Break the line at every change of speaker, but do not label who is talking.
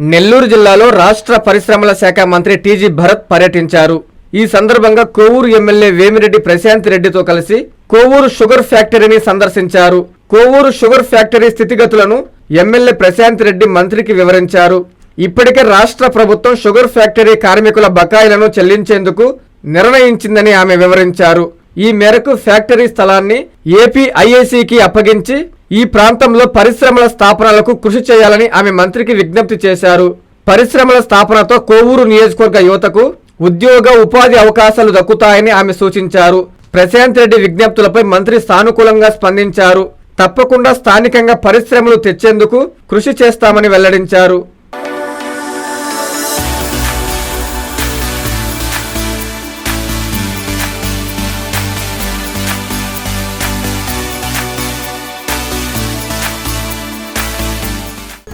నెల్లూరు జిల్లాలో రాష్ట్ర పరిశ్రమల శాఖ మంత్రి టీజీ భరత్ పర్యటించారు. ఈ సందర్భంగా కోవూరు ఎమ్మెల్యే వేమిరెడ్డి ప్రశాంత్ రెడ్డితో కలిసి కోవూరు షుగర్ ఫ్యాక్టరీని సందర్శించారు. కోవూరు షుగర్ ఫ్యాక్టరీ స్థితిగతులను ఎమ్మెల్యే ప్రశాంత్ రెడ్డి మంత్రికి వివరించారు. ఇప్పటికే రాష్ట్ర ప్రభుత్వం షుగర్ ఫ్యాక్టరీ కార్మికుల బకాయిలను చెల్లించేందుకు నిర్ణయించిందని ఆమె వివరించారు. ఈ మేరకు ఫ్యాక్టరీ స్థలాన్ని ఏపీ ఐఏసీకి అప్పగించి ఈ ప్రాంతంలో పరిశ్రమల స్థాపనలకు కృషి చేయాలని ఆమె మంత్రికి విజ్ఞప్తి చేశారు. పరిశ్రమల స్థాపనతో కోవూరు నియోజకవర్గ యువతకు ఉద్యోగ ఉపాధి అవకాశాలు దక్కుతాయని ఆమె సూచించారు. ప్రశాంత్ రెడ్డి విజ్ఞప్తులపై మంత్రి సానుకూలంగా స్పందించారు. తప్పకుండా స్థానికంగా పరిశ్రమలు తెచ్చేందుకు కృషి చేస్తామని వెల్లడించారు.